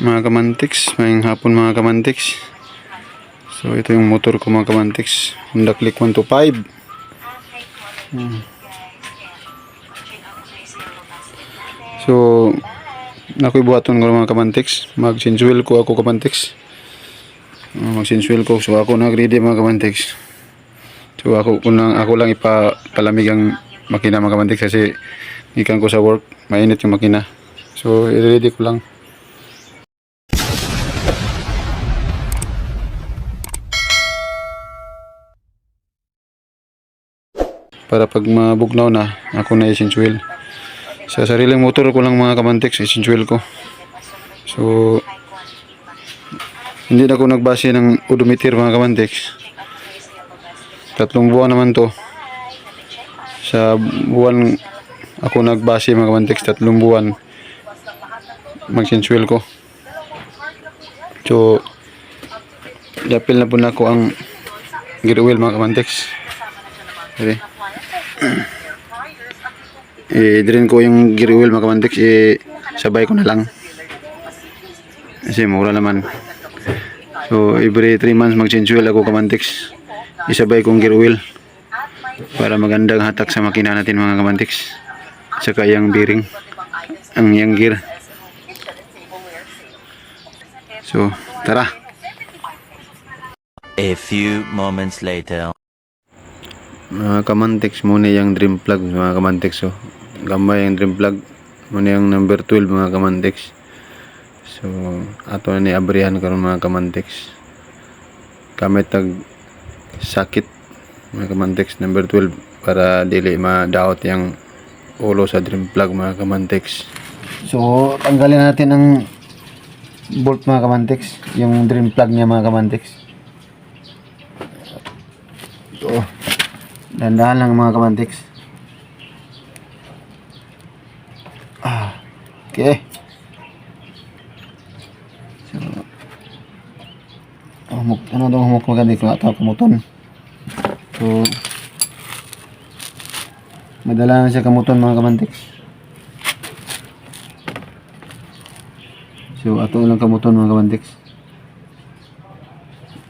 mga kamantiks, maying hapon mga kamantiks. So ito yung motor ko mga kamantiks, Honda Click 125. Hmm. So nakoy buhaton ko mga kamantiks, mag sensual ko ako kamantiks. Uh, mag sensual ko so ako nag ready mga kamantiks. So ako kunang ako lang ipapalamig ang makina mga kamantiks kasi ikan ko sa work, mainit yung makina. So i-ready ko lang. Para pag mabugnaw na ako na essential. Sa sariling motor ko lang mga kamantex essential ko. So hindi na ako nagbase ng odometer mga kamantex tatlong buwan naman to. Sa buwan ako nagbase mga kamantex tatlong buwan. Magsensual ko. So dapil na po na ako ang gear oil mga kamantex Sige. Eh, drain ko yung gear oil mga kamantex, eh, sabay ko na lang. Kasi mura naman. So, every 3 months mag-change oil ako kamantex. Isabay kong gear oil. Para magandang hatak sa makina natin mga kamantex. Saka yung bearing. Ang yung gear. So, tara. A few moments later. Mga kamantex muna yung dream plug mga kamantex so gamay yung dream plug muna yung number 12 mga kamantex. So ato na ni karon mga kamantex. Gamit tag sakit mga kamantex number 12 para dili ma-doubt yung ulo sa dream plug mga kamantex. So tanggalin natin ang bolt mga kamantex yung dream plug niya mga kamantex. Ito Dandahan lang mga kamantiks. Ah, okay. So, humuk, ano daw humuk maganda kung ata kamuton. So, madala na siya kamuton mga kamantiks. So, ato lang kamuton mga kamantiks.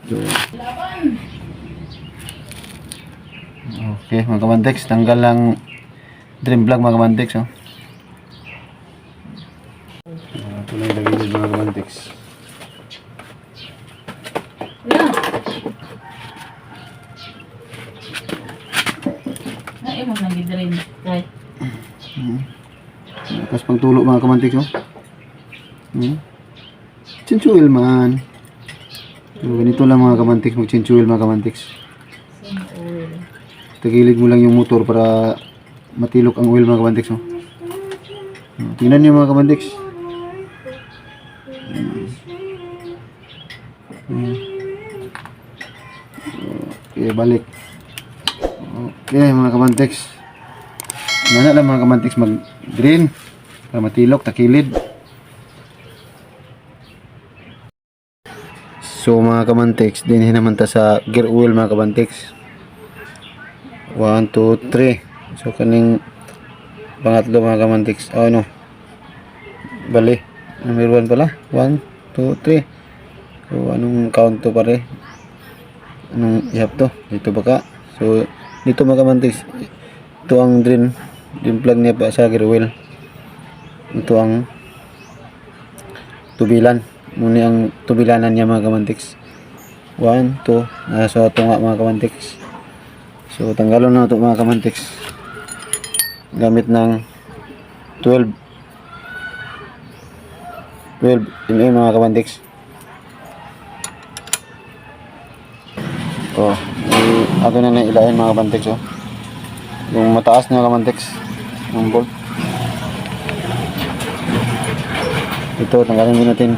So, Okay, mga kamantex, tanggal lang dream vlog mga kamantex, oh. Uh, ito na yung lagay mga kamantex. Ay, mo nang gidrain. Right. Pang tulo mga kamantex, oh. Hmm? Chinchuil man. So, ganito lang mga kamantex, mag-chinchuil mga kamantex. Tagilid mo lang yung motor para matilok ang oil mga kamantex, oh. Hmm, Tingnan niyo mga. Hmm. Hmm. Okay, balik. Okay, mga kamantex. Nga lang mga kamantex mag-green para matilok, takilid. So mga kamantex, din naman ta sa gear oil mga kamantex. 1, 2, 3. So kaning pangatlo mga kamantex. Oh no. Bali. Number 1 pala. 1, 2, 3. So anong count to pare? Anong ihap to? Dito ba ka? So dito mga kamantex. Ito ang drain. Drain plug niya pa sa gear oil. Ito ang tubilan. Muna ang tubilanan niya mga kamantex. 1, 2. Ah, so ito nga mga kamantex. So tanggalon na ito mga kamantex. Gamit ng 12 12 mm mga kamantex. Oh, ato na na ilahin mga kamantex oh. Yung mataas na kamantex ng bolt. Ito tanggalin din natin.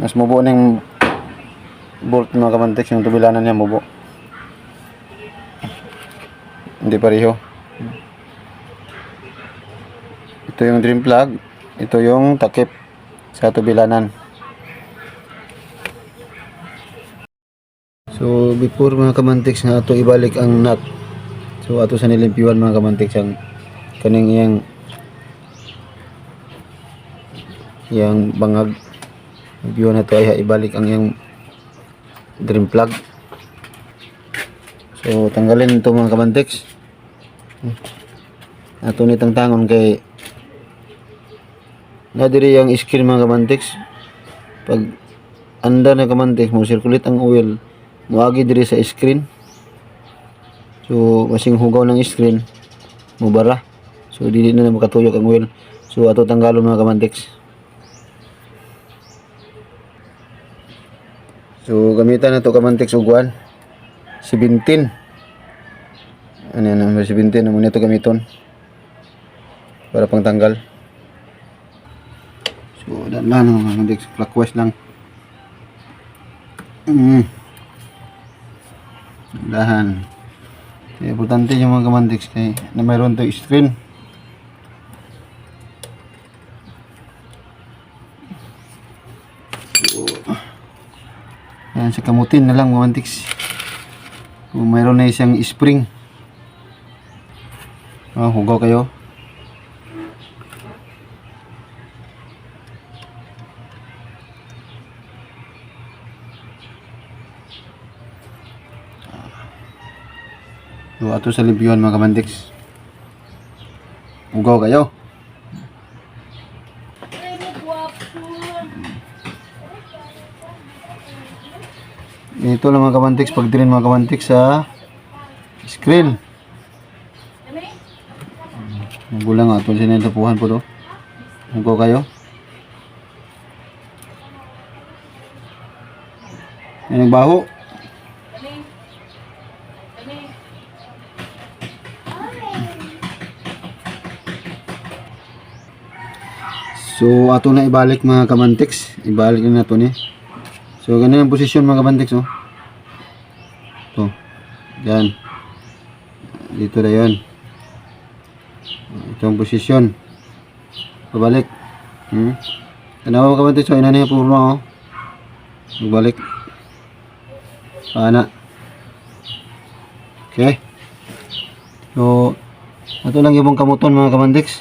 Mas mubo na yung bolt mga kamantex, yung tubilanan niya mubo. Hindi pareho. Ito yung dream plug. Ito yung takip sa tubilanan. So, before mga kamantiks nga ato ibalik ang nut. So, ato sa nilimpiwan mga kamantiks ang kaning iyang yang bangag. View na to ay ibalik ang iyang dream plug. So, tanggalin ito mga kamantiks. Ato ni tangon kay na diri yung screen mga kamantiks. Pag anda na kamantiks mo circulate ang oil muagi diri sa screen. So, masing hugaw ng screen mubara. So, dili na makatuyok ang oil. So, ato tanggalon mga kamantiks. So, gamitan na to kamantiks uguan. 17. Ano yan, number 17. Amo nito gamiton. Para pang tanggal. So, dan lang mga kamantiks. Clockwise lang. Mm. Dahan. Importante yung mga kamantiks kay na mayroon to screen. Sa kamutin na lang mga mantiks. Kung mayroon na isang spring. Ah, hugaw kayo. So, ato sa limpyuhan mga kamantiks. Hugaw kayo. Ito lang mga kamantiks, pag din mga kamantiks sa screen. Gulang nga, ito sinentapuhan po to. Hugaw kayo. Yan ang baho. So, ato na ibalik mga kamantiks. Ibalik na nato ni. So, ganun ang posisyon mga kamantiks, oh. Ito. Yan. Dito na yan. Ito ang posisyon. Pabalik. Hmm. Tanawa mga kamantiks, oh. Inanay po mo, oh. Magbalik. Paana. Okay. So, ito lang yung kamuton mga kamantiks.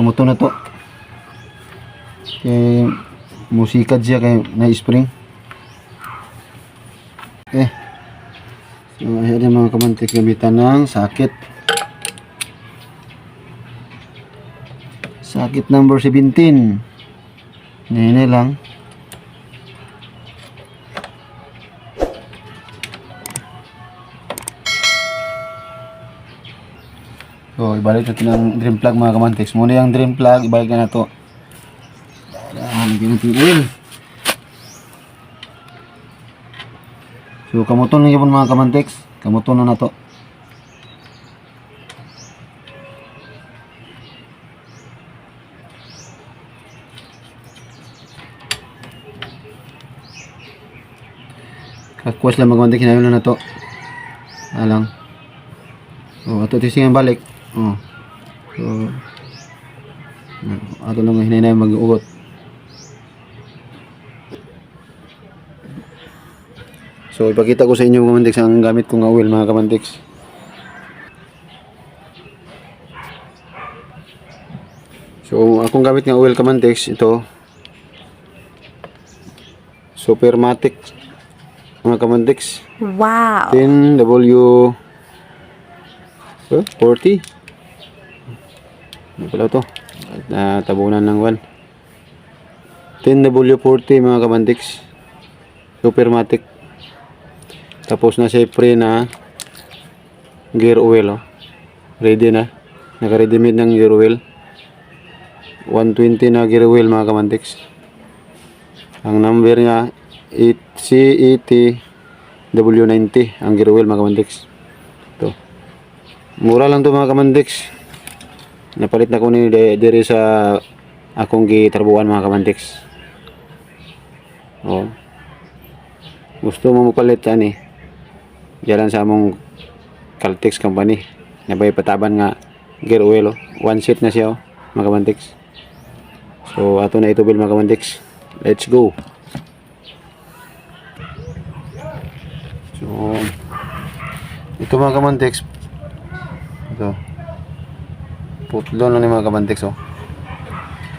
Kamuton na to. Kay musikad siya kay na spring. Eh. So ayan yung mga kamantik gamitan ng sakit. Sakit number 17. Nene lang. So, ibalik natin ang dream plug mga kamantiks. Muna yung dream plug, ibalik na na to. Yan, lagyan natin oil. So, kamuton na yun mga kamantiks. Kamuton na na to. Kakwas lang mga kamantiks. Hinayon na na to. Alang. Oh, ato tisingan balik. Oh. So, ato lang hinay na mag-ugot. So, ipakita ko sa inyo mga kamantiks ang gamit kong oil mga kamantiks. So, akong gamit ng oil kamantiks, ito. Supermatic mga kamantiks. Wow. 10W eh, 40 ano pala to uh, tabunan ng 1 10W40 mga kamantiks Supermatic tapos na siya pre na gear oil oh. ready na. Naka ready made ng gear oil. 120 na gear oil mga kamantiks. Ang number niya 8 CET W90 ang gear oil mga kamantiks. Ito. Mura lang to mga kamantiks. Napalit na ko ni diri sa akong gitarbuan mga kamantiks. Oh. Gusto mo mapalit ani Diyan sa among Caltex company. Nabay pataban nga gear oil oh. one seat na siya oh, mga kamantiks so ato na ito bil mga kamantiks let's go. So ito mga kamantiks ito. Putlo na ni mga kamantiks oh.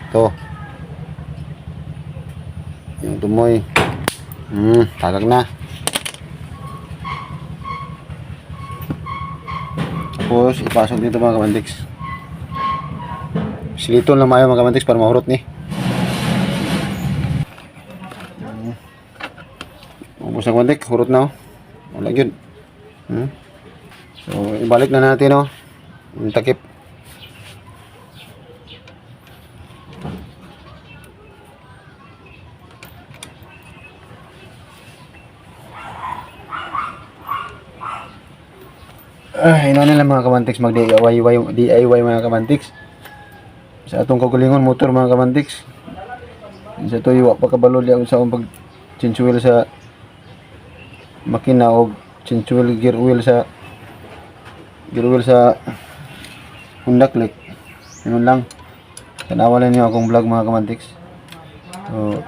Ito. Yung tumoy. Hmm tagak na Tapos, ipasok dito mga kamantiks. Siliton lang mayo mga kamantiks para mahurot ni. Ubus na kamantik, hurot na oh. Wala yun. Hmm? So, ibalik na natin oh. Yung takip. Ah, ino nila mga kamantiks mag DIY DIY mga kamantiks. Sa atong kagalingon motor mga kamantiks. Sa tuyo wa pa kabalo liya sa akong pag change wheel sa makina o change wheel gear wheel sa gear wheel sa Honda Click. Yun lang. Tanawa lang niyo akong vlog mga kamantiks. So,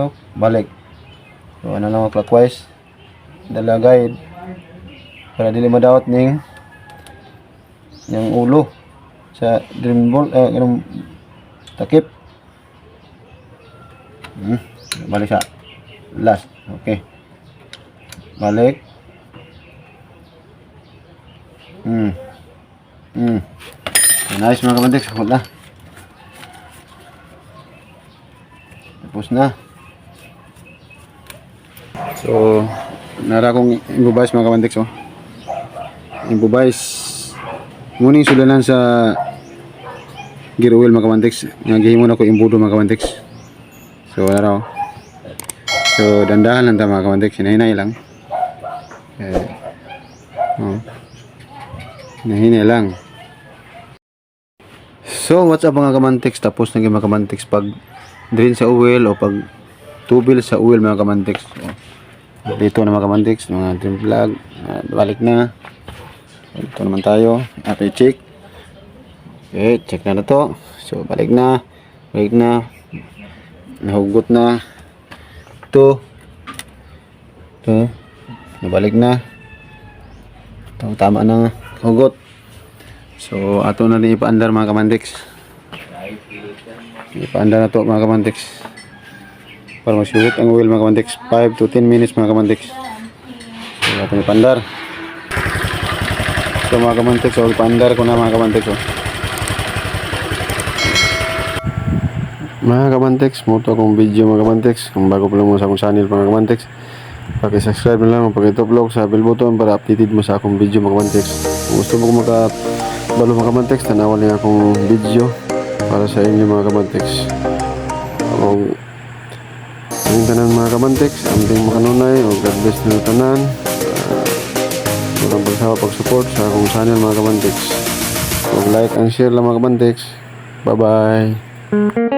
oh, balik. So, ano lang clockwise. Dala guide para dili madawat ning yung ulo sa dream ball eh ganun takip. Hmm. balik sa last okay. Balik. Hmm hmm. Nice mga kabantik wala tapos na. So nara kong ibubas mga kabantik so yung bubays nguning sulanan sa gear oil mga kamantex. Nga gihimo na ko imbudo mga kamantex. So wala raw. So dandahan lang ta mga kamantex. Hinahinay lang. Eh, oh. hinahinay lang. So what's up mga kamantex? Tapos na mga kamantex. Pag drain sa oil o pag tubil sa oil mga kamantex. So, dito na mga kamantex. Mga drain plug. Ah, balik na ito naman tayo. At i-check. Okay, check na na to. So, balik na. Balik na. Nahugot na. Ito. Ito. Nabalik na. Ito, tama na. Hugot. So, ato na rin ipaandar mga kamandex. Ipaandar na to mga kamandex. Para masugot ang oil mga kamandex. 5 to 10 minutes mga kamandex. So, ato ipaandar. So mga so pandar ko na mga so. Mga kamantik, muto akong video mga kamantik. Kung bago pa lang mo sa akong channel mga kamantik, paki-subscribe na lang, paki-vlog sa bell button para updated mo sa akong video mga kamantik. Kung gusto mo maka mga kamantik, tanawan lang akong video para sa inyo mga kamantik. Akong ang tanan mga kamantik, aming makanunay o God bless na tanan. Walang pagsawa pag-support sa akong channel mga kamantiks. Huwag like and share lang mga kamantiks. Bye-bye.